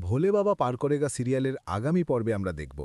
ভোলে বাবা পার করেগা সিরিয়ালের আগামী পর্বে আমরা দেখব।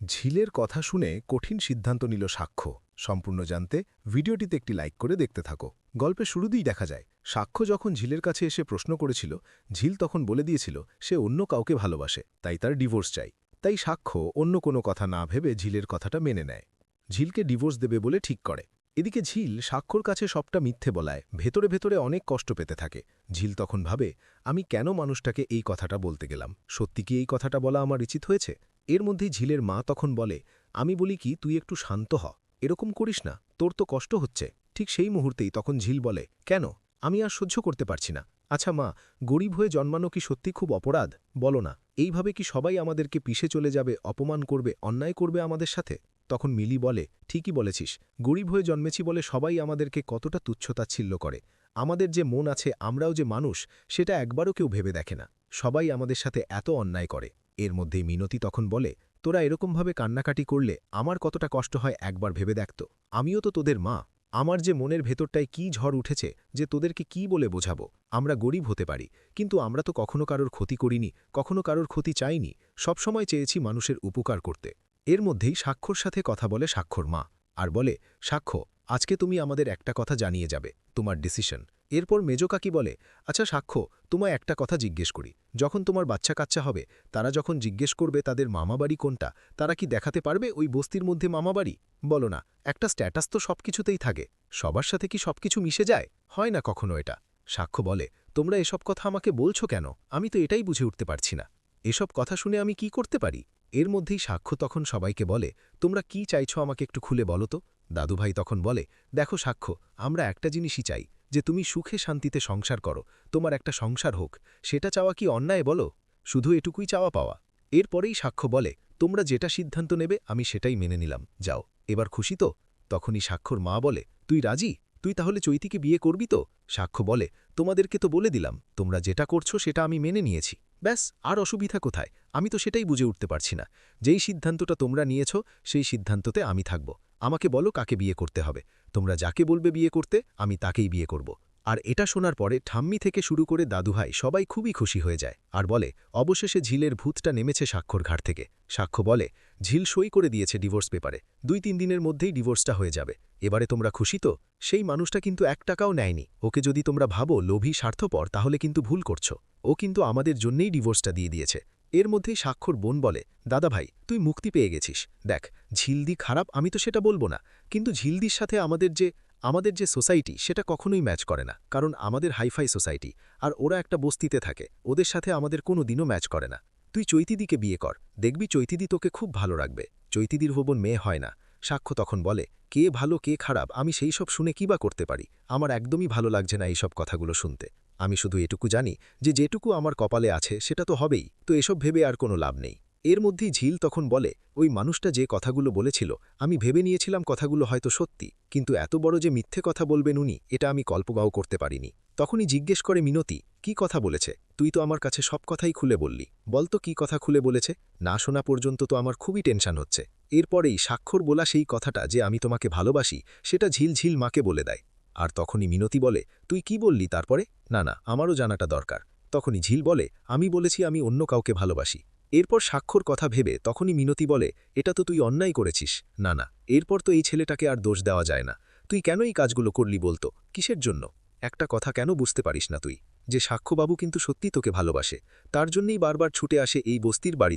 ঝিলের কথা শুনে কঠিন সিদ্ধান্ত নিল সাক্ষ্য। সম্পূর্ণ জানতে ভিডিওটিতে একটি লাইক করে দেখতে থাকো। গল্পের শুরুতেই দেখা যায়, সাক্ষ্য যখন ঝিলের কাছে এসে প্রশ্ন করেছিল, ঝিল তখন বলে দিয়েছিল, সে অন্য কাউকে ভালোবাসে, তাই তার ডিভোর্স চাই। তাই সাক্ষ্য অন্য কোনো কথা না ভেবে ঝিলের কথাটা মেনে নেয়। ঝিলকে ডিভোর্স দেবে বলে ঠিক করে। এদিকে ঝিল সাক্ষর কাছে সবটা মিথ্যে বলায়, ভেতরে ভেতরে অনেক কষ্ট পেতে থাকে। ঝিল তখন ভাবে, আমি কেন মানুষটাকে এই কথাটা বলতে গেলাম? সত্যি কি এই কথাটা বলা আমার উচিত হয়েছে? এর মধ্যেই ঝিলের মা তখন বলে, আমি বলি কি, তুই একটু শান্ত হ। এরকম করিস না, তোর তো কষ্ট হচ্ছে। ঠিক সেই মুহূর্তেই তখন ঝিল বলে, কেন? আমি আর সহ্য করতে পারছি না। আচ্ছা মা, গরিব হয়ে জন্মানো কি সত্যি খুব অপরাধ? বলো না। এইভাবে কি সবাই আমাদেরকে পিষে চলে যাবে, অপমান করবে, অন্যায় করবে আমাদের সাথে? তখন মিলি বলে, ঠিকই বলেছিস। গরিব হয়ে জন্মেছি বলে সবাই আমাদেরকে কতটা তুচ্ছতাচ্ছিল্য করে। আমাদের যে মন আছে, আমরাও যে মানুষ, সেটা একবারও কেউ ভেবে দেখে না। সবাই আমাদের সাথে এত অন্যায় করে। এর মধ্যেই মিনতি তখন বলে, তোরা এরকমভাবে কান্নাকাটি করলে আমার কতটা কষ্ট হয় একবার ভেবে দেখত আমিও তো তোদের মা। আমার যে মনের ভেতরটায় কি ঝড় উঠেছে, যে তোদেরকে কি বলে বোঝাবো? আমরা গরিব হতে পারি, কিন্তু আমরা তো কখনো কারোর ক্ষতি করিনি, কখনো কারোর ক্ষতি চাইনি। সবসময় চেয়েছি মানুষের উপকার করতে। এর মধ্যেই সাক্ষর সাথে কথা বলে সাক্ষর মা, আর বলে, সাক্ষ্য, আজকে তুমি আমাদের একটা কথা জানিয়ে যাবে, তোমার ডিসিশন এরপর মেজকাকি বলে আচ্ছা সাক্ষ্য, তোমায় একটা কথা জিজ্ঞেস করি। যখন তোমার বাচ্চা কাচ্চা হবে, তারা যখন জিজ্ঞেস করবে তাদের মামাবাড়ি কোনটা, তারা কি দেখাতে পারবে ওই বস্তির মধ্যে মামাবাড়ি? বলো না, একটা স্ট্যাটাস তো সবকিছুতেই থাকে। সবার সাথে কি সবকিছু মিশে যায়? হয় না কখনো এটা? সাক্ষ্য বলে, তোমরা এসব কথা আমাকে বলছো কেন? আমি তো এটাই বুঝে উঠতে পারছি না। এসব কথা শুনে আমি কি করতে পারি? এর মধ্যেই সাক্ষ্য তখন সবাইকে বলে, তোমরা কি চাইছ আমাকে একটু খুলে বলো তো? দাদুভাই তখন বলে, দেখো সাক্ষ্য আমরা একটা জিনিসই চাই, যে তুমি সুখে শান্তিতে সংসার করো। তোমার একটা সংসার হোক, সেটা চাওয়া কি অন্যায় বলো? শুধু এটুকুই চাওয়া পাওয়া। এরপরেই সাক্ষ্য বলে, তোমরা যেটা সিদ্ধান্ত নেবে, আমি সেটাই মেনে নিলাম, যাও। এবার খুশি তো? তখনই সাক্ষর মা বলে, তুই রাজি? তুই তাহলে চৈতিকে বিয়ে করবি তো? সাক্ষ্য বলে, তোমাদেরকে তো বলে দিলাম, তোমরা যেটা করছ সেটা আমি মেনে নিয়েছি। ব্যাস, আর অসুবিধা কোথায়? আমি তো সেটাই বুঝে উঠতে পারছি না। যেই সিদ্ধান্তটা তোমরা নিয়েছ, সেই সিদ্ধান্ততে আমি থাকব। আমাকে বলো কাকে বিয়ে করতে হবে। তোমরা যাকে বলবে বিয়ে করতে, আমি তাকেই বিয়ে করব। আর এটা শোনার পরে ঠাম্মি থেকে শুরু করে দাদুভাই সবাই খুবই খুশি হয়ে যায় আর বলে, অবশেষে ঝিলের ভূতটা নেমেছে স্বাক্ষর ঘাট থেকে। সাক্ষ্য বলে, ঝিল সই করে দিয়েছে ডিভোর্স পেপারে। দুই তিন দিনের মধ্যেই ডিভোর্সটা হয়ে যাবে। এবারে তোমরা খুশি তো? সেই মানুষটা কিন্তু এক টাকাও নেয়নি। ওকে যদি তোমরা ভাবো লোভী, স্বার্থপর, তাহলে কিন্তু ভুল করছ। ও কিন্তু আমাদের জন্যেই ডিভোর্সটা দিয়ে দিয়েছে। এর মধ্যেই স্বাক্ষর বোন বলে, দাদা ভাই, তুই মুক্তি পেয়ে গেছিস। দেখ, ঝিলদি খারাপ, আমি তো সেটা বলব না। কিন্তু ঝিলদির সাথে আমাদের যে আমাদের যে সোসাইটি, সেটা কখনোই ম্যাচ করে না, কারণ আমাদের হাইফাই সোসাইটি, আর ওরা একটা বস্তিতে থাকে, ওদের সাথে আমাদের কোনো দিনও ম্যাচ করে না। তুই চৈতিদিকে বিয়ে কর, দেখবি চৈতিদি তোকে খুব ভালো রাখবে, চৈতিদির হবন মেয়ে হয় না। সাক্ষ্য তখন বলে, কে ভালো, কে খারাপ, আমি সেই সব শুনে কী বা করতে পারি? আমার একদমই ভালো লাগছে না এইসব কথাগুলো শুনতে। আমি শুধু এটুকু জানি যে যেটুকু আমার কপালে আছে, সেটা তো হবেই, তো এসব ভেবে আর কোনো লাভ নেই। এর মধ্যেই ঝিল তখন বলে, ওই মানুষটা যে কথাগুলো বলেছিল, আমি ভেবে নিয়েছিলাম কথাগুলো হয়তো সত্যি, কিন্তু এত বড় যে মিথ্যে কথা বলবেন উনি, এটা আমি কল্পগাও করতে পারিনি। তখনই জিজ্ঞেস করে মিনতি, কি কথা বলেছে? তুই তো আমার কাছে সব কথাই খুলে বললি। বলতো কি কথা খুলে বলেছে? না শোনা পর্যন্ত তো আমার খুবই টেনশন হচ্ছে। এরপরেই স্বাক্ষর বলা সেই কথাটা যে আমি তোমাকে ভালোবাসি, সেটা ঝিলঝিল মাকে বলে দেয়। আর তখনই মিনতি বলে, তুই কি বললি তারপরে? না না, আমারও জানাটা দরকার। তখনই ঝিল বলে, আমি বলেছি আমি অন্য কাউকে ভালোবাসি। এরপর সাক্ষর কথা ভেবে তখনই মিনতি বলে, এটা তো তুই অন্যায় করেছিস না না এরপর তো এই ছেলেটাকে আর দোষ দেওয়া যায় না। তুই কেন এই কাজগুলো করলি বলতো? কিসের জন্য? একটা কথা কেন বুঝতে পারিস না তুই? যে সাক্ষ্যবাবু কিন্তু সত্যি তোকে ভালোবাসে, তার জন্যই বারবার ছুটে আসে এই বস্তির বাড়ি